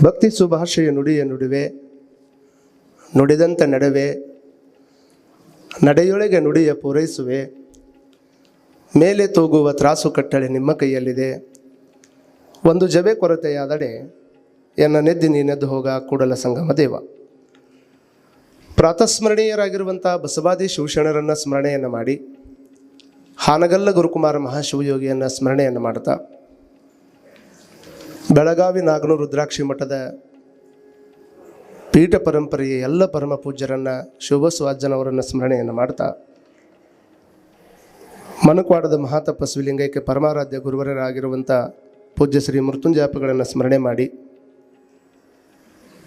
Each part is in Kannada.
ಭಕ್ತಿ ಸುಭಾಷೆಯ ನುಡಿಯ ನುಡುವೆ ನುಡಿದಂಥ ನಡುವೆ, ನಡೆಯೊಳಗೆ ನುಡಿಯ ಪೂರೈಸುವೆ, ಮೇಲೆ ತೂಗುವ ತ್ರಾಸು ಕಟ್ಟಳೆ ನಿಮ್ಮ ಕೈಯಲ್ಲಿದೆ. ಒಂದು ಜಬೆ ಕೊರತೆಯಾದಡೆ, ಎನ್ನ ನೆದ್ದಿ ನೀನೆದ್ದು ಹೋಗ ಕೂಡಲ ಸಂಗಮ ದೇವ. ಪ್ರಾತಸ್ಮರಣೀಯರಾಗಿರುವಂಥ ಬಸವಾದಿ ಶಿವಶರಣರನ್ನು ಸ್ಮರಣೆಯನ್ನು ಮಾಡಿ, ಹಾನಗಲ್ಲ ಗುರುಕುಮಾರ ಮಹಾಶಿವಯೋಗಿಯನ್ನು ಸ್ಮರಣೆಯನ್ನು ಮಾಡ್ತಾ ಬೆಳಗಾವಿ ನಾಗನೂರು ರುದ್ರಾಕ್ಷಿ ಮಠದ ಪೀಠ ಪರಂಪರೆಯ ಎಲ್ಲ ಪರಮ ಪೂಜ್ಯರನ್ನು ಶಿವಬಸವಾಜ್ಜನವರನ್ನು ಸ್ಮರಣೆಯನ್ನು ಮಾಡ್ತಾ ಮನಕ್ವಾಡದ ಮಹಾತಪಸ್ವಿ ಲಿಂಗೈಕ್ಯ ಪರಮಾರಾಧ್ಯ ಗುರುವರರಾಗಿರುವಂಥ ಪೂಜ್ಯ ಶ್ರೀ ಮೃತ್ಯುಂಜಾಪಗಳನ್ನು ಸ್ಮರಣೆ ಮಾಡಿ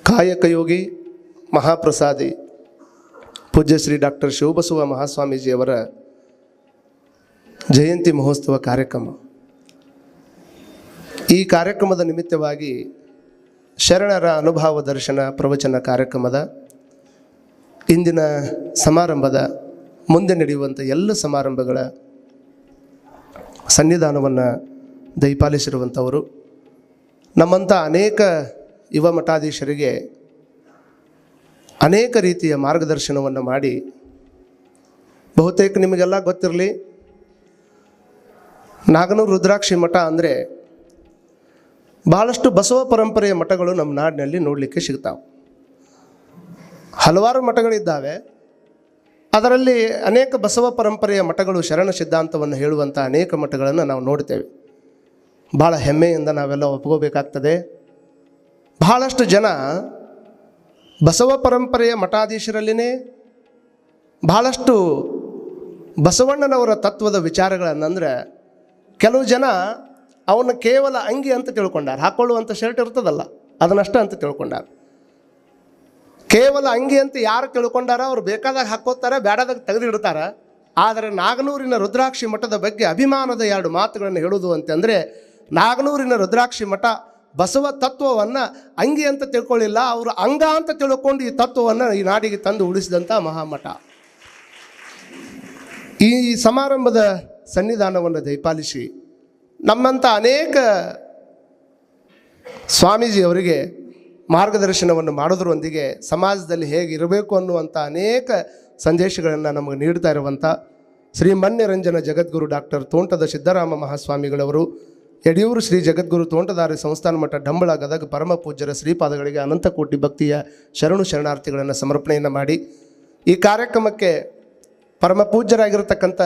ಕಾಯಕಯೋಗಿ ಮಹಾಪ್ರಸಾದಿ ಪೂಜ್ಯ ಶ್ರೀ ಡಾಕ್ಟರ್ ಶಿವಬಸವ ಮಹಾಸ್ವಾಮೀಜಿಯವರ ಜಯಂತಿ ಮಹೋತ್ಸವ ಕಾರ್ಯಕ್ರಮ. ಈ ಕಾರ್ಯಕ್ರಮದ ನಿಮಿತ್ತವಾಗಿ ಶರಣರ ಅನುಭವ ದರ್ಶನ ಪ್ರವಚನ ಕಾರ್ಯಕ್ರಮದ ಇಂದಿನ ಸಮಾರಂಭದ ಮುಂದೆ ನಡೆಯುವಂಥ ಎಲ್ಲ ಸಮಾರಂಭಗಳ ಸನ್ನಿಧಾನವನ್ನು ದಯಪಾಲಿಸಿರುವಂಥವರು, ನಮ್ಮಂಥ ಅನೇಕ ಯುವ ಮಠಾಧೀಶರಿಗೆ ಅನೇಕ ರೀತಿಯ ಮಾರ್ಗದರ್ಶನವನ್ನು ಮಾಡಿ, ಬಹುತೇಕ ನಿಮಗೆಲ್ಲ ಗೊತ್ತಿರಲಿ, ನಾಗನೂರು ರುದ್ರಾಕ್ಷಿ ಮಠ ಅಂದರೆ ಬಹಳಷ್ಟು ಬಸವ ಪರಂಪರೆಯ ಮಠಗಳು ನಮ್ಮ ನಾಡಿನಲ್ಲಿ ನೋಡಲಿಕ್ಕೆ ಸಿಗ್ತಾವೆ. ಹಲವಾರು ಮಠಗಳಿದ್ದಾವೆ. ಅದರಲ್ಲಿ ಅನೇಕ ಬಸವ ಪರಂಪರೆಯ ಮಠಗಳು ಶರಣ ಸಿದ್ಧಾಂತವನ್ನು ಹೇಳುವಂಥ ಅನೇಕ ಮಠಗಳನ್ನು ನಾವು ನೋಡ್ತೇವೆ. ಭಾಳ ಹೆಮ್ಮೆಯಿಂದ ನಾವೆಲ್ಲ ಒಪ್ಕೋಬೇಕಾಗ್ತದೆ. ಬಹಳಷ್ಟು ಜನ ಬಸವ ಪರಂಪರೆಯ ಮಠಾಧೀಶರಲ್ಲಿನೇ ಬಹಳಷ್ಟು ಬಸವಣ್ಣನವರ ತತ್ವದ ವಿಚಾರಗಳನ್ನಂದ್ರೆ ಕೆಲವು ಜನ ಅವನ್ನ ಕೇವಲ ಅಂಗಿ ಅಂತ ತಿಳ್ಕೊಂಡಾರ. ಹಾಕೊಳ್ಳುವಂಥ ಶರ್ಟ್ ಇರ್ತದಲ್ಲ, ಅದನ್ನಷ್ಟೇ ಅಂತ ತಿಳ್ಕೊಂಡಾರ. ಕೇವಲ ಅಂಗಿ ಅಂತ ಯಾರು ತಿಳ್ಕೊಂಡಾರ? ಅವ್ರು ಬೇಕಾದಾಗ ಹಾಕೋತಾರೆ ಬೇಡದಾಗ ತೆಗೆದಿಡ್ತಾರ. ಆದರೆ ನಾಗನೂರಿನ ರುದ್ರಾಕ್ಷಿ ಮಠದ ಬಗ್ಗೆ ಅಭಿಮಾನದ ಎರಡು ಮಾತುಗಳನ್ನು ಹೇಳುವುದು ಅಂತಂದರೆ, ನಾಗನೂರಿನ ರುದ್ರಾಕ್ಷಿ ಮಠ ಬಸವ ತತ್ವವನ್ನು ಅಂಗಿ ಅಂತ ತಿಳ್ಕೊಳ್ಳಿಲ್ಲ, ಅವರು ಅಂಗ ಅಂತ ತಿಳ್ಕೊಂಡು ಈ ತತ್ವವನ್ನು ಈ ನಾಡಿಗೆ ತಂದು ಉಳಿಸಿದಂಥ ಮಹಾಮಠ. ಈ ಸಮಾರಂಭದ ಸನ್ನಿಧಾನವನ್ನು ದಯಪಾಲಿಸಿ ನಮ್ಮಂಥ ಅನೇಕ ಸ್ವಾಮೀಜಿಯವರಿಗೆ ಮಾರ್ಗದರ್ಶನವನ್ನು ಮಾಡೋದ್ರೊಂದಿಗೆ ಸಮಾಜದಲ್ಲಿ ಹೇಗೆ ಇರಬೇಕು ಅನ್ನುವಂಥ ಅನೇಕ ಸಂದೇಶಗಳನ್ನು ನಮಗೆ ನೀಡ್ತಾ ಇರುವಂಥ ಶ್ರೀ ಮನ್ಯರಂಜನ ಜಗದ್ಗುರು ಡಾಕ್ಟರ್ ತೋಂಟದ ಸಿದ್ದರಾಮ ಮಹಾಸ್ವಾಮಿಗಳವರು, ಯಡಿಯೂರು ಶ್ರೀ ಜಗದ್ಗುರು ತೋಂಟದಾರಿ ಸಂಸ್ಥಾನ ಮಠ ಡಂಬಳ ಗದಗ ಪರಮ ಪೂಜ್ಯರ ಶ್ರೀಪಾದಗಳಿಗೆ ಅನಂತ ಕೋಟಿ ಭಕ್ತಿಯ ಶರಣು ಶರಣಾರ್ಥಿಗಳನ್ನು ಸಮರ್ಪಣೆಯನ್ನು ಮಾಡಿ ಈ ಕಾರ್ಯಕ್ರಮಕ್ಕೆ ಪರಮ ಪೂಜ್ಯರಾಗಿರತಕ್ಕಂಥ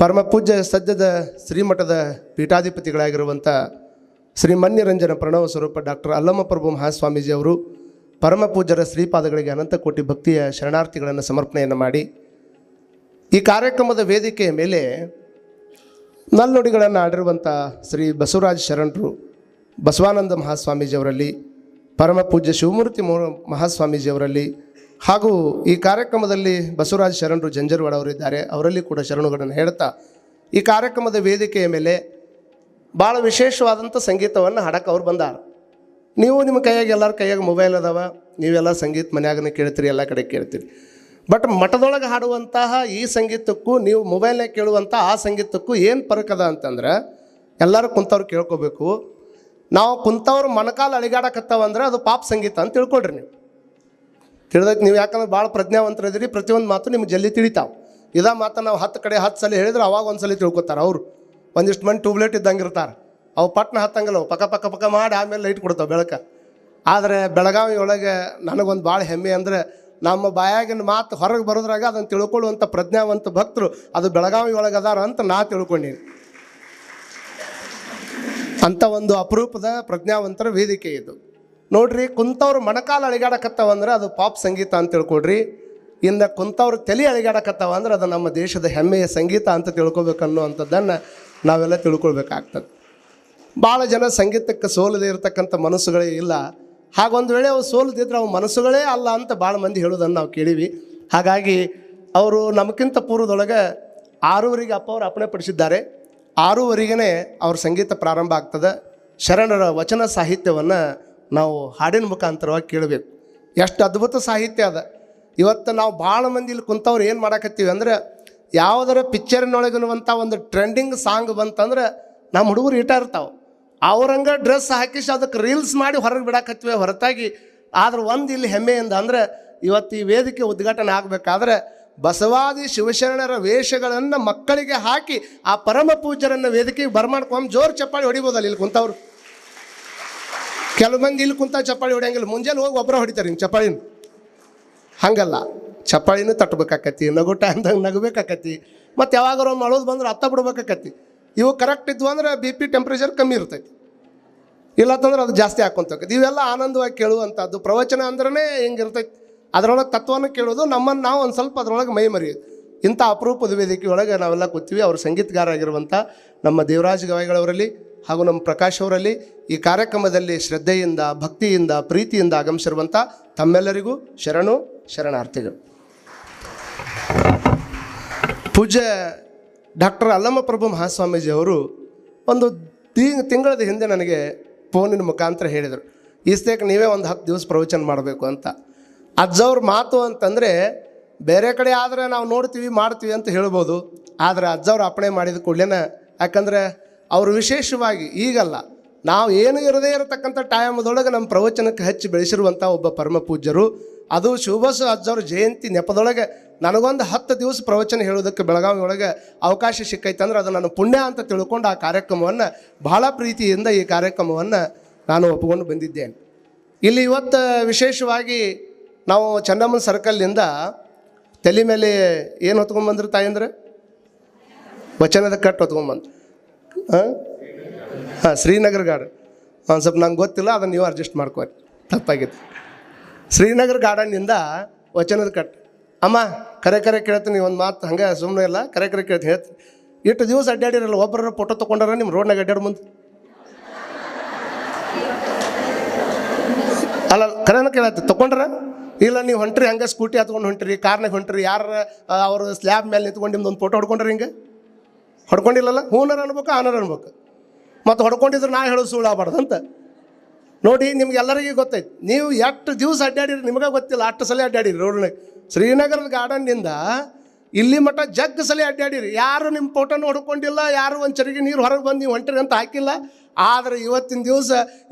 ಪರಮ ಪೂಜ್ಯ ಸದ್ಯದ ಶ್ರೀಮಠದ ಪೀಠಾಧಿಪತಿಗಳಾಗಿರುವಂಥ ಶ್ರೀ ಮನ್ಯರಂಜನ ಪ್ರಣವ ಸ್ವರೂಪ ಡಾಕ್ಟರ್ ಅಲ್ಲಮ್ಮ ಪ್ರಭು ಮಹಾಸ್ವಾಮೀಜಿ ಅವರು ಪರಮ ಪೂಜ್ಯರ ಶ್ರೀಪಾದಗಳಿಗೆ ಅನಂತ ಕೋಟಿ ಭಕ್ತಿಯ ಶರಣಾರ್ಥಿಗಳನ್ನು ಸಮರ್ಪಣೆಯನ್ನು ಮಾಡಿ ಈ ಕಾರ್ಯಕ್ರಮದ ವೇದಿಕೆಯ ಮೇಲೆ ನಲ್ನುಡಿಗಳನ್ನು ಆಡಿರುವಂಥ ಶ್ರೀ ಬಸವರಾಜ ಶರಣರು ಬಸವಾನಂದ ಮಹಾಸ್ವಾಮೀಜಿಯವರಲ್ಲಿ ಪರಮ ಪೂಜ್ಯ ಶಿವಮೂರ್ತಿ ಮಹಾಸ್ವಾಮೀಜಿಯವರಲ್ಲಿ ಹಾಗೂ ಈ ಕಾರ್ಯಕ್ರಮದಲ್ಲಿ ಬಸವರಾಜ ಶರಣರು ಜಂಜರವಾಡ ಅವರಿದ್ದಾರೆ ಅವರಲ್ಲಿ ಕೂಡ ಶರಣುಗಳನ್ನು ಹೇಳ್ತಾ ಈ ಕಾರ್ಯಕ್ರಮದ ವೇದಿಕೆಯ ಮೇಲೆ ಭಾಳ ವಿಶೇಷವಾದಂಥ ಸಂಗೀತವನ್ನು ಹಾಡಕ್ಕೆ ಅವ್ರು ಬಂದಾರ. ನೀವು ನಿಮ್ಮ ಕೈಯಾಗ, ಎಲ್ಲರ ಕೈಯಾಗ ಮೊಬೈಲ್ ಅದಾವ, ನೀವೆಲ್ಲ ಸಂಗೀತ ಮನ್ಯಾಗನೇ ಕೇಳ್ತೀರಿ, ಎಲ್ಲ ಕಡೆ ಕೇಳ್ತೀರಿ. ಬಟ್ ಮಠದೊಳಗೆ ಹಾಡುವಂತಹ ಈ ಸಂಗೀತಕ್ಕೂ, ನೀವು ಮೊಬೈಲ್ನಾಗ ಕೇಳುವಂಥ ಆ ಸಂಗೀತಕ್ಕೂ ಏನು ಫರಕ್ ಅದ ಅಂತಂದ್ರೆ, ಎಲ್ಲರೂ ಕುಂತವ್ರು ಕೇಳ್ಕೋಬೇಕು. ನಾವು ಕುಂತವ್ರು ಮೊಣಕಾಲು ಅಳಿಗಾಡಕತ್ತವಂದ್ರೆ ಅದು ಪಾಪ್ ಸಂಗೀತ ಅಂತ ತಿಳ್ಕೊಳ್ರಿ ನೀವು. ತಿಳಿದಕ್ಕೆ ನೀವು ಯಾಕಂದ್ರೆ ಭಾಳ ಪ್ರಜ್ಞಾವಂತರಿದ್ದೀರಿ, ಪ್ರತಿಯೊಂದು ಮಾತು ನಿಮ್ಗೆ ಜಲ್ದಿ ತಿಳಿತಾವೆ. ಇದ ಮಾತು ನಾವು ಹತ್ತು ಕಡೆ ಹತ್ತು ಸಲ ಹೇಳಿದ್ರೆ ಅವಾಗ ಒಂದು ಸಲ ತಿಳ್ಕೊತಾರೆ ಅವರು. ಒಂದಿಷ್ಟು ಮಂದಿ ಟ್ಯೂಬ್ಲೈಟ್ ಇದ್ದಂಗೆ ಇರ್ತಾರೆ ಅವು ಪಟ್ನ ಹತ್ತಂಗಿಲ್ಲ ಪಕ್ಕ ಪಕ್ಕ ಪಕ್ಕ ಮಾಡಿ ಆಮೇಲೆ ಲೈಟ್ ಕೊಡ್ತಾವೆ ಬೆಳಕ. ಆದರೆ ಬೆಳಗಾವಿ ಒಳಗೆ ನನಗೊಂದು ಭಾಳ ಹೆಮ್ಮೆ ಅಂದರೆ ನಮ್ಮ ಬಾಯಾಗಿನ ಮಾತು ಹೊರಗೆ ಬರೋದ್ರಾಗ ಅದನ್ನು ತಿಳ್ಕೊಳ್ಳುವಂಥ ಪ್ರಜ್ಞಾವಂತ ಭಕ್ತರು ಅದು ಬೆಳಗಾವಿ ಒಳಗೆ ಅದಾರ ಅಂತ ನಾ ತಿಳ್ಕೊಂಡೀನಿ. ಅಂಥ ಒಂದು ಅಪರೂಪದ ಪ್ರಜ್ಞಾವಂತರ ವೇದಿಕೆ ಇದು. ನೋಡ್ರಿ, ಕುಂತವ್ರು ಮೊಣಕಾಲು ಅಳಿಗಾಡಕತ್ತಾವ ಅಂದ್ರೆ ಅದು ಪಾಪ್ ಸಂಗೀತ ಅಂತ ತಿಳ್ಕೊಡ್ರಿ ಇಂದ ಕುಂತವ್ರು ತಲೆ ಅಳಿಗಾಡಕತ್ತಾವ ಅಂದ್ರೆ ಅದು ನಮ್ಮ ದೇಶದ ಹೆಮ್ಮೆಯ ಸಂಗೀತ ಅಂತ ತಿಳ್ಕೊಬೇಕು ಅನ್ನುವಂಥದ್ದನ್ನು ನಾವೆಲ್ಲ ತಿಳ್ಕೊಳ್ಬೇಕಾಗ್ತದೆ. ಭಾಳ ಜನ ಸಂಗೀತಕ್ಕೆ ಸೋಲದೇ ಇರತಕ್ಕಂಥ ಮನಸ್ಸುಗಳೇ ಇಲ್ಲ. ಹಾಗೊಂದು ವೇಳೆ ಅವು ಸೋಲದಿದ್ರೆ ಅವು ಮನಸ್ಸುಗಳೇ ಅಲ್ಲ ಅಂತ ಭಾಳ ಮಂದಿ ಹೇಳೋದನ್ನು ನಾವು ಕೇಳೀವಿ. ಹಾಗಾಗಿ ಅವರು ನಮಗಿಂತ ಪೂರ್ವದೊಳಗೆ ಆರೂವರೆಗೆ ಅಪ್ಪ ಅವರು ಅಪ್ಪಣೆ ಪಡಿಸಿದ್ದಾರೆ. ಆರೂವರೆಗೇ ಅವ್ರ ಸಂಗೀತ ಪ್ರಾರಂಭ ಆಗ್ತದೆ. ಶರಣರ ವಚನ ಸಾಹಿತ್ಯವನ್ನು ನಾವು ಹಾಡಿನ ಮುಖಾಂತರವಾಗಿ ಕೇಳಬೇಕು. ಎಷ್ಟು ಅದ್ಭುತ ಸಾಹಿತ್ಯ ಅದ. ಇವತ್ತು ನಾವು ಭಾಳ ಮಂದಿ ಇಲ್ಲಿ ಕುಂತವ್ರು ಏನು ಮಾಡಾಕತ್ತೀವಿ ಅಂದ್ರೆ ಯಾವುದರ ಪಿಕ್ಚರಿನೊಳಗಿರುವಂಥ ಒಂದು ಟ್ರೆಂಡಿಂಗ್ ಸಾಂಗ್ ಬಂತಂದ್ರೆ ನಮ್ಮ ಹುಡುಗರು ಇಟ ಇರ್ತಾವೆ. ಅವ್ರಂಗೆ ಡ್ರೆಸ್ ಹಾಕಿಸಿ ಅದಕ್ಕೆ ರೀಲ್ಸ್ ಮಾಡಿ ಹೊರಗೆ ಬಿಡಾಕತ್ತೀವಿ ಹೊರತಾಗಿ. ಆದ್ರೆ ಒಂದು ಇಲ್ಲಿ ಹೆಮ್ಮೆಯಿಂದ ಅಂದ್ರೆ ಇವತ್ತು ಈ ವೇದಿಕೆ ಉದ್ಘಾಟನೆ ಆಗಬೇಕಾದ್ರೆ ಬಸವಾದಿ ಶಿವಶರಣರ ವೇಷಗಳನ್ನು ಮಕ್ಕಳಿಗೆ ಹಾಕಿ ಆ ಪರಮ ಪೂಜರನ್ನು ವೇದಿಕೆಗೆ ಬರ್ಮಾಡ್ಕೊಂಡು ಜೋರು ಚಪ್ಪಾಳಿ ಹೊಡಿಬೋದಲ್ಲ ಇಲ್ಲಿ ಕುಂತವ್ರು. ಕೆಲವು ಮಂದಿ ಇಲ್ಲಿ ಕುಂತ ಚಪ್ಪಾಳಿ ಹೊಡೆಯಂಗಿಲ್ಲ. ಮುಂಜಾನೆ ಹೋಗಿ ಒಬ್ಬರ ಹೊಡಿತಾರೆ ಹಿಂಗೆ ಚಪ್ಪಾಳಿನ. ಹಂಗಲ್ಲ. ಚಪ್ಪಾಳಿನೂ ತಟ್ಟಬೇಕಾಕತಿ ನಗು ಟೈಮ್ದಾಗ ನಗಬೇಕಾಕತಿ ಮತ್ತು ಯಾವಾಗಾರ ಒಂದು ಮಳೋದು ಬಂದ್ರೆ ಅತ್ತ ಬಿಡ್ಬೇಕಾಕತಿ ಇವು ಕರೆಕ್ಟ್ ಇದ್ವು ಅಂದ್ರೆ ಬಿ ಪಿ ಟೆಂಪ್ರೇಚರ್ ಕಮ್ಮಿ ಇರ್ತೈತಿ. ಇಲ್ಲತ್ತಂದ್ರೆ ಅದು ಜಾಸ್ತಿ ಹಾಕೊಂತ ಇವೆಲ್ಲ ಆನಂದವಾಗಿ ಕೇಳುವಂಥದ್ದು ಪ್ರವಚನ ಅಂದ್ರೆ ಹಿಂಗಿರ್ತೈತಿ ಅದರೊಳಗೆ ತತ್ವನ ಕೇಳೋದು ನಮ್ಮನ್ನು ನಾವು ಒಂದು ಸ್ವಲ್ಪ ಅದರೊಳಗೆ ಮೈ ಮರೆಯೋದು. ಇಂಥ ಅಪರೂಪದ ವೇದಿಕೆಯೊಳಗೆ ನಾವೆಲ್ಲ ಕೂತೀವಿ. ಅವರು ಸಂಗೀತಗಾರ ಆಗಿರುವಂಥ ನಮ್ಮ ದೇವರಾಜ್ ಗವಾಯಿಗಳವರಲ್ಲಿ ಹಾಗೂ ನಮ್ಮ ಪ್ರಕಾಶ್ ಅವರಲ್ಲಿ ಈ ಕಾರ್ಯಕ್ರಮದಲ್ಲಿ ಶ್ರದ್ಧೆಯಿಂದ, ಭಕ್ತಿಯಿಂದ, ಪ್ರೀತಿಯಿಂದ ಆಗಮಿಸಿರುವಂಥ ತಮ್ಮೆಲ್ಲರಿಗೂ ಶರಣು ಶರಣಾರ್ಥಿಗಳು. ಪೂಜ್ಯ ಡಾಕ್ಟರ್ ಅಲ್ಲಮ್ಮ ಪ್ರಭು ಮಹಾಸ್ವಾಮೀಜಿ ಅವರು ಒಂದು ತಿ ತಿಂಗಳದ ಹಿಂದೆ ನನಗೆ ಫೋನಿನ ಮುಖಾಂತರ ಹೇಳಿದರು. ಇಷ್ಟೇಕ್ ನೀವೇ ಒಂದು ಹತ್ತು ದಿವಸ ಪ್ರವಚನ ಮಾಡಬೇಕು ಅಂತ. ಅಜ್ಜವ್ರ ಮಾತು ಅಂತಂದರೆ ಬೇರೆ ಕಡೆ ಆದರೆ ನಾವು ನೋಡ್ತೀವಿ, ಮಾಡ್ತೀವಿ ಅಂತ ಹೇಳ್ಬೋದು. ಆದರೆ ಅಜ್ಜವ್ರು ಅಪ್ಪಣೆ ಮಾಡಿದ ಕೂಡಲೇ ಯಾಕಂದರೆ ಅವರು ವಿಶೇಷವಾಗಿ ಈಗಲ್ಲ, ನಾವು ಏನು ಇರದೇ ಇರತಕ್ಕಂಥ ಟೈಮದೊಳಗೆ ನಮ್ಮ ಪ್ರವಚನಕ್ಕೆ ಹಚ್ಚಿ ಬೆಳೆಸಿರುವಂಥ ಒಬ್ಬ ಪರಮ ಪೂಜ್ಯರು, ಅದು ಶಿವಬಸ ಅಜ್ಜವ್ರ ಜಯಂತಿ ನೆಪದೊಳಗೆ ನನಗೊಂದು ಹತ್ತು ದಿವಸ ಪ್ರವಚನ ಹೇಳೋದಕ್ಕೆ ಬೆಳಗಾವಿ ಒಳಗೆ ಅವಕಾಶ ಸಿಕ್ಕೈತೆ ಅಂದ್ರೆ ಅದು ನನ್ನ ಪುಣ್ಯ ಅಂತ ತಿಳ್ಕೊಂಡು ಆ ಕಾರ್ಯಕ್ರಮವನ್ನು, ಬಹಳ ಪ್ರೀತಿಯಿಂದ ಈ ಕಾರ್ಯಕ್ರಮವನ್ನು ನಾನು ಒಪ್ಪಿಕೊಂಡು ಬಂದಿದ್ದೇನೆ. ಇಲ್ಲಿ ಇವತ್ತು ವಿಶೇಷವಾಗಿ ನಾವು ಚೆನ್ನಮ್ಮನ ಸರ್ಕಲ್ನಿಂದ ತಲೆ ಮೇಲೆ ಏನು ಹೊತ್ಕೊಂಡ್ಬಂದ್ರೆ ತಾಯಂದ್ರೆ? ವಚನದ ಕಟ್ಟು ಹೊತ್ಕೊಂಡ್ಬಂದು ಹಾಂ ಹಾಂ ಶ್ರೀನಗರ ಗಾರ್ಡನ್ ಒಂದು ಸ್ವಲ್ಪ ನಂಗೆ ಗೊತ್ತಿಲ್ಲ ಅದನ್ನು ನೀವು ಅಡ್ಜಸ್ಟ್ ಮಾಡ್ಕೋರಿ. ತಪ್ಪಾಗಿತ್ತು. ಶ್ರೀನಗರ ಗಾರ್ಡನ್ನಿಂದ ವಚನದ ಕಟ್ ಅಮ್ಮ, ಕರೆ ಕರೆ ಕೇಳ್ತೀನಿ ಒಂದು ಮಾತು ಹಂಗೆ ಸುಮ್ಮನೆ ಇಲ್ಲ, ಕರೆ ಕರೆ ಕೇಳ್ತೀನಿ, ಹೇಳ್ತೀನಿ. ಇಷ್ಟು ದಿವಸ ಅಡ್ಡಾಡಿರಲ್ಲ ಒಬ್ಬರ ಫೋಟೋ ತೊಗೊಂಡಾರ ನಿಮ್ಮ ರೋಡ್ನಾಗ ಅಡ್ಡಾಡ ಮುಂದೆ? ಅಲ್ಲ, ಕರೆನ ಕೇಳತ್ತೆ, ತೊಗೊಂಡ್ರ? ಇಲ್ಲ, ನೀವು ಹೊಂಟ್ರಿ, ಹಂಗೆ ಸ್ಕೂಟಿ ಹತ್ಕೊಂಡು ಹೊಂಟ್ರಿ ಕಾರ್ನಾಗ ಹೊಂಟ್ರಿ, ಯಾರ ಅವರು ಸ್ಲ್ಯಾಬ್ ಮೇಲೆ ನಿಂತ್ಕೊಂಡು ನಿಮ್ದು ಒಂದು ಫೋಟೋ ಹೊಡ್ಕೊಂಡ್ರಿ ಹಿಂಗೆ? ಹೊಡ್ಕೊಂಡಿಲ್ಲಲ್ಲ? ಹೂನರ್ ಅನ್ಬೇಕು, ಆನರ್ ಅನ್ಬೇಕು. ಮತ್ತು ಹೊಡ್ಕೊಂಡಿದ್ರೆ ನಾ ಹೇಳೋದು ಸುಳ್ಳಾಗಬಾರ್ದು ಅಂತ. ನೋಡಿ ನಿಮ್ಗೆ ಎಲ್ಲರಿಗೂ ಗೊತ್ತೈತಿ. ನೀವು ಎಷ್ಟು ದಿವಸ ಅಡ್ಡಾಡಿರಿ, ನಿಮಗೆ ಗೊತ್ತಿಲ್ಲ. ಅಷ್ಟು ಸಲ ಅಡ್ಡಾಡಿರಿ ರೋಡ್ನಾಗ. ಶ್ರೀನಗರದ ಗಾರ್ಡನ್ನಿಂದ ಇಲ್ಲಿ ಮಟ್ಟ ಜಗ್ ಸಲ ಅಡ್ಡಾಡಿರಿ. ಯಾರು ನಿಮ್ಮ ಫೋಟೋ ನೋಡ್ಕೊಂಡಿಲ್ಲ, ಯಾರು ಒಂದು ಚರಿಗೆ ನೀರು ಹೊರಗೆ ಬಂದು ನೀವು ಹೊಂಟ್ರಿ ಅಂತ ಹಾಕಿಲ್ಲ. ಆದರೆ ಇವತ್ತಿನ ದಿವಸ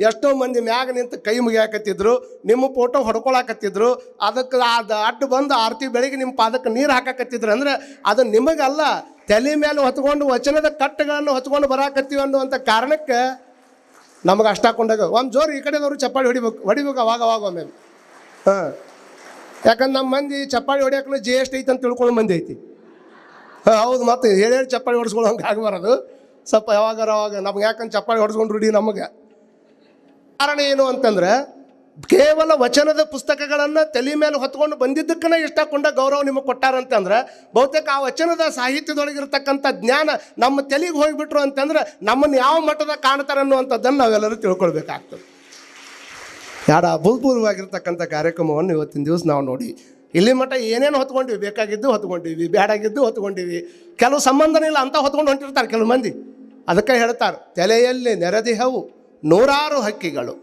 ಎಷ್ಟೋ ಮಂದಿ ಮ್ಯಾಗ ನಿಂತು ಕೈ ಮುಗಿಯಾಕತ್ತಿದ್ರು, ನಿಮ್ಮ ಫೋಟೋ ಹೊಡ್ಕೊಳಕತ್ತಿದ್ರು, ಅದಕ್ಕೆ ಅದು ಅಡ್ಡು ಬಂದು ಆರತಿ ಬೆಳಿಗ್ಗೆ ನಿಮ್ಮ ಪಾದಕ್ಕೆ ನೀರು ಹಾಕಕತ್ತಿದ್ರು ಅಂದ್ರೆ ಅದು ನಿಮಗಲ್ಲ. ತಲೆ ಮೇಲೆ ಹೊತ್ಕೊಂಡು, ವಚನದ ಕಟ್ಟುಗಳನ್ನು ಹೊತ್ಕೊಂಡು ಬರಾಕತ್ತೀವಿ ಅನ್ನುವಂಥ ಕಾರಣಕ್ಕೆ ನಮಗೆ ಅಷ್ಟಾಕೊಂಡಾಗ ಒಂದು ಜೋರು ಈ ಕಡೆದವರು ಚಪ್ಪಾಳಿ ಹೊಡಿಬೇಕು ಹೊಡಿಬೇಕು ಅವಾಗ ಅವಾಗ ಒಮ್ಮೆ. ಹಾಂ. ಯಾಕಂದ್ರೆ ನಮ್ಮ ಮಂದಿ ಚಪ್ಪಾಳಿ ಹೊಡಿಯೋಕೆ ಜಿ ಎಸ್ ಟಿ ಐತೆ ಅಂತ ತಿಳ್ಕೊಂಡು ಮಂದಿ ಐತಿ. ಹೌದು, ಮತ್ತೆ ಹೇಳಿ ಚಪ್ಪಾಳಿ ಹೊಡಿಸ್ಕೊಳ್ಳೋ ಹಂಗೆ ಆಗಬಾರದು. ಸ್ವಲ್ಪ ಯಾವಾಗಾರ ಅವಾಗ ನಮ್ಗೆ ಯಾಕಂದ್ರೆ ಚಪ್ಪಾಳಿ ಹೊಡ್ಸ್ಕೊಂಡು ರೂಢಿ ನಮಗೆ. ಕಾರಣ ಏನು ಅಂತಂದ್ರೆ, ಕೇವಲ ವಚನದ ಪುಸ್ತಕಗಳನ್ನು ತಲೆ ಮೇಲೆ ಹೊತ್ಕೊಂಡು ಬಂದಿದ್ದಕ್ಕನೇ ಇಷ್ಟಕೊಂಡ ಗೌರವ ನಿಮಗೆ ಕೊಟ್ಟಾರಂತಂದ್ರೆ, ಬಹುತೇಕ ಆ ವಚನದ ಸಾಹಿತ್ಯದೊಳಗಿರ್ತಕ್ಕಂಥ ಜ್ಞಾನ ನಮ್ಮ ತಲೆಗೆ ಹೋಗಿಬಿಟ್ರು ಅಂತಂದ್ರೆ ನಮ್ಮನ್ನು ಯಾವ ಮಟ್ಟದ ಕಾಣ್ತಾರೆ ಅನ್ನುವಂಥದ್ದನ್ನು ನಾವೆಲ್ಲರೂ ತಿಳ್ಕೊಳ್ಬೇಕಾಗ್ತದೆ. ಯಾಡ ಅಭೂತಪೂರ್ವವಾಗಿರ್ತಕ್ಕಂಥ ಕಾರ್ಯಕ್ರಮವನ್ನು ಇವತ್ತಿನ ದಿವಸ ನಾವು ನೋಡಿ. ಇಲ್ಲಿ ಮಟ್ಟ ಏನೇನು ಹೊತ್ಕೊಂಡಿವಿ? ಬೇಕಾಗಿದ್ದು ಹೊತ್ಕೊಂಡಿವಿ ಬೇಡಾಗಿದ್ದು ಹೊತ್ಕೊಂಡಿವಿ. ಕೆಲವು ಸಂಬಂಧನೇ ಇಲ್ಲ, ಅಂತ ಹೊತ್ಕೊಂಡು ಹೊಂಟಿರ್ತಾರೆ ಕೆಲವು ಮಂದಿ. ಅದಕ್ಕೆ ಹೇಳ್ತಾರೆ, ತಲೆಯಲ್ಲಿ ನೆರೆದಿಹವು ನೂರಾರು ಹಕ್ಕಿಗಳು.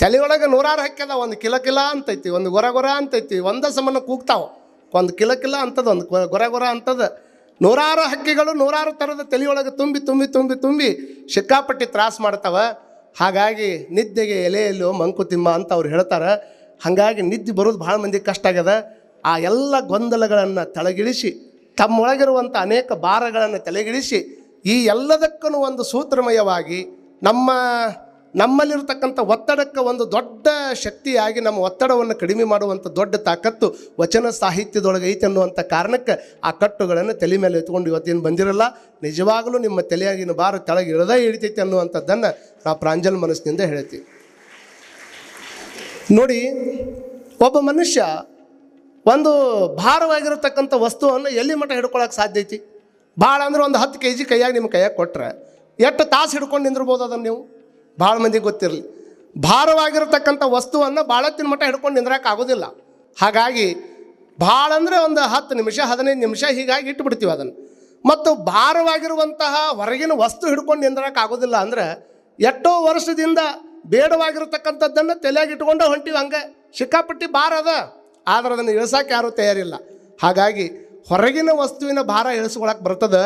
ತಲೆಯೊಳಗೆ ನೂರಾರು ಹಕ್ಕಿ ಅದಾವ, ಒಂದು ಕಿಲ ಕಿಲ ಅಂತೈತಿ, ಒಂದು ಗೊರ ಗೊರ ಅಂತೈತಿ, ಒಂದ ಸಮನ ಕೂಗ್ತಾವೆ. ಒಂದು ಕಿಲ ಕಿಲ ಅಂತದ, ಒಂದು ಗೊರ ಗೊರ ಅಂತದ. ನೂರಾರು ಹಕ್ಕಿಗಳು ನೂರಾರು ಥರದ ತಲೆಯೊಳಗೆ ತುಂಬಿ ತುಂಬಿ ತುಂಬಿ ತುಂಬಿ, ಸಿಕ್ಕಾಪಟ್ಟಿ ತ್ರಾಸ ಮಾಡ್ತಾವ. ಹಾಗಾಗಿ ನಿದ್ದೆಗೆ ಎಲೆಯಲ್ಲೋ ಮಂಕುತಿಮ್ಮ ಅಂತ ಅವ್ರು ಹೇಳ್ತಾರೆ. ಹಾಗಾಗಿ ನಿದ್ದೆ ಬರೋದು ಭಾಳ ಮಂದಿ ಕಷ್ಟ ಆಗ್ಯದ. ಆ ಎಲ್ಲ ಗೊಂದಲಗಳನ್ನು ತಳಗಿಳಿಸಿ ತಮ್ಮೊಳಗಿರುವಂಥ ಅನೇಕ ಭಾರಗಳನ್ನು ತಲೆಗಿಳಿಸಿ, ಈ ಎಲ್ಲದಕ್ಕೂ ಒಂದು ಸೂತ್ರಮಯವಾಗಿ ನಮ್ಮ ನಮ್ಮಲ್ಲಿರ್ತಕ್ಕಂಥ ಒತ್ತಡಕ್ಕೆ ಒಂದು ದೊಡ್ಡ ಶಕ್ತಿಯಾಗಿ ನಮ್ಮ ಒತ್ತಡವನ್ನು ಕಡಿಮೆ ಮಾಡುವಂಥ ದೊಡ್ಡ ತಾಕತ್ತು ವಚನ ಸಾಹಿತ್ಯದೊಳಗೆ ಐತೆ ಅನ್ನುವಂಥ ಕಾರಣಕ್ಕೆ ಆ ಕಟ್ಟುಗಳನ್ನು ತಲೆ ಮೇಲೆ ಎತ್ಕೊಂಡು ಇವತ್ತೇನು ಬಂದಿರಲ್ಲ, ನಿಜವಾಗಲೂ ನಿಮ್ಮ ತಲೆಯಾಗಿನ ಭಾರ ಕೆಳಗೆ ಇಳದೇ ಇಳಿತೈತೆ ಅನ್ನುವಂಥದ್ದನ್ನು ನಾವು ಪ್ರಾಂಜಲ್ ಮನಸ್ಸಿನಿಂದ ಹೇಳ್ತೀವಿ ನೋಡಿ, ಒಬ್ಬ ಮನುಷ್ಯ ಒಂದು ಭಾರವಾಗಿರತಕ್ಕಂಥ ವಸ್ತುವನ್ನು ಎಲ್ಲಿ ಮಟ್ಟ ಹಿಡ್ಕೊಳಕ್ಕೆ ಸಾಧ್ಯ ಐತಿ? ಭಾಳ ಅಂದ್ರೆ ಒಂದು ಹತ್ತು ಕೆ ಜಿ ಕೈಯಾಗಿ ನಿಮ್ಮ ಕೈಯಾಗೆ ಕೊಟ್ಟರೆ ಎಷ್ಟು ತಾಸು ಹಿಡ್ಕೊಂಡು ನಿಂದಿರ್ಬೋದು ಅದನ್ನು ನೀವು? ಭಾಳ ಮಂದಿಗೆ ಗೊತ್ತಿರಲಿ. ಭಾರವಾಗಿರತಕ್ಕಂಥ ವಸ್ತುವನ್ನು ಭಾಳತ್ತಿನ ಮಟ್ಟ ಹಿಡ್ಕೊಂಡು ನಿಂದ್ರಕ್ಕೆ ಆಗೋದಿಲ್ಲ ಹಾಗಾಗಿ ಭಾಳ ಅಂದರೆ ಒಂದು ಹತ್ತು ನಿಮಿಷ, ಹದಿನೈದು ನಿಮಿಷ ಹೀಗಾಗಿ ಇಟ್ಬಿಡ್ತೀವಿ ಅದನ್ನು. ಮತ್ತು ಭಾರವಾಗಿರುವಂತಹ ಹೊರಗಿನ ವಸ್ತು ಹಿಡ್ಕೊಂಡು ನಿಂದ್ರಕ್ಕೆ ಆಗೋದಿಲ್ಲ ಅಂದರೆ ಎಷ್ಟೋ ವರ್ಷದಿಂದ ಬೇಡವಾಗಿರತಕ್ಕಂಥದ್ದನ್ನು ತಲೆಯಾಗಿ ಇಟ್ಕೊಂಡು ಹೊಂಟಿವಿ ಹಂಗೆ. ಸಿಕ್ಕಾಪಟ್ಟಿ ಭಾರ ಅದ. ಆದ್ರೆ ಅದನ್ನು ಇಳಿಸೋಕೆ ಯಾರೂ ತಯಾರಿಲ್ಲ. ಹಾಗಾಗಿ ಹೊರಗಿನ ವಸ್ತುವಿನ ಭಾರ ಇಳಿಸ್ಕೊಳಕ್ಕೆ ಬರ್ತದೆ.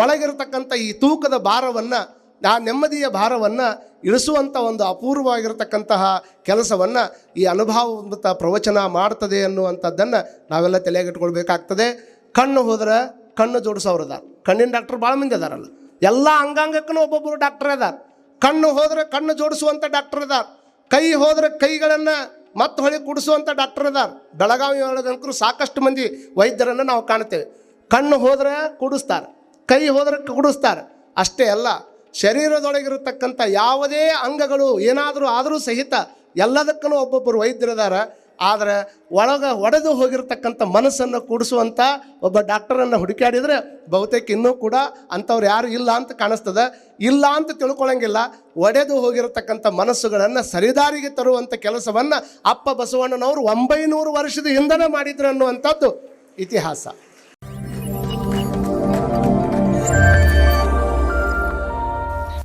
ಒಳಗಿರತಕ್ಕಂಥ ಈ ತೂಕದ ಭಾರವನ್ನು ಆ ನೆಮ್ಮದಿಯ ಭಾರವನ್ನು ಇಳಿಸುವಂಥ ಒಂದು ಅಪೂರ್ವವಾಗಿರತಕ್ಕಂತಹ ಕೆಲಸವನ್ನು ಈ ಅನುಭವವಂತ ಪ್ರವಚನ ಮಾಡ್ತದೆ ಅನ್ನುವಂಥದ್ದನ್ನು ನಾವೆಲ್ಲ ತಲೆಯಾಗಿಟ್ಕೊಳ್ಬೇಕಾಗ್ತದೆ. ಕಣ್ಣು ಹೋದ್ರೆ ಕಣ್ಣು ಜೋಡಿಸೋರು ಅದಾರ ಕಣ್ಣಿನ ಡಾಕ್ಟರ್ ಭಾಳ ಮಂದಿ ಅದಾರಲ್ಲ. ಎಲ್ಲ ಅಂಗಾಂಗಕ್ಕೂ ಒಬ್ಬೊಬ್ಬರು ಡಾಕ್ಟರ್ ಅದಾರ. ಕಣ್ಣು ಹೋದ್ರೆ ಕಣ್ಣು ಜೋಡಿಸುವಂಥ ಡಾಕ್ಟರ್ ಅದಾರ. ಕೈ ಹೋದ್ರೆ ಕೈಗಳನ್ನು ಮತ್ತೆ ಹೊಳಿ ಕುಡಿಸುವಂಥ ಡಾಕ್ಟರ್ ಅದಾರ. ಬೆಳಗಾವಿ ಒಳಗಂಕರು ಸಾಕಷ್ಟು ಮಂದಿ ವೈದ್ಯರನ್ನು ನಾವು ಕಾಣ್ತೇವೆ. ಕಣ್ಣು ಹೋದ್ರೆ ಕುಡಿಸ್ತಾರೆ. ಕೈ ಹೋದ್ರೆ ಕುಡಿಸ್ತಾರೆ. ಅಷ್ಟೇ ಅಲ್ಲ ಶರೀರದೊಳಗಿರತಕ್ಕಂಥ ಯಾವುದೇ ಅಂಗಗಳು ಏನಾದರೂ ಆದರೂ ಸಹಿತ ಎಲ್ಲದಕ್ಕೂ ಒಬ್ಬೊಬ್ಬರು ವೈದ್ಯರಿದ್ದಾರೆ. ಆದರೆ ಒಳಗೆ ಒಡೆದು ಹೋಗಿರ್ತಕ್ಕಂಥ ಮನಸ್ಸನ್ನು ಕೂಡಿಸುವಂಥ ಒಬ್ಬ ಡಾಕ್ಟರನ್ನು ಹುಡುಕಾಡಿದರೆ ಬಹುತೇಕ ಇನ್ನೂ ಕೂಡ ಅಂಥವ್ರು ಯಾರು ಇಲ್ಲ ಅಂತ ಕಾಣಿಸ್ತದೆ. ಇಲ್ಲ ಅಂತ ತಿಳ್ಕೊಳಂಗಿಲ್ಲ. ಒಡೆದು ಹೋಗಿರತಕ್ಕಂಥ ಮನಸ್ಸುಗಳನ್ನು ಸರಿದಾರಿಗೆ ತರುವಂಥ ಕೆಲಸವನ್ನು ಅಪ್ಪ ಬಸವಣ್ಣನವರು ಒಂಬೈನೂರು ವರ್ಷದ ಹಿಂದನೇ ಮಾಡಿದ್ರು ಅನ್ನುವಂಥದ್ದು ಇತಿಹಾಸ.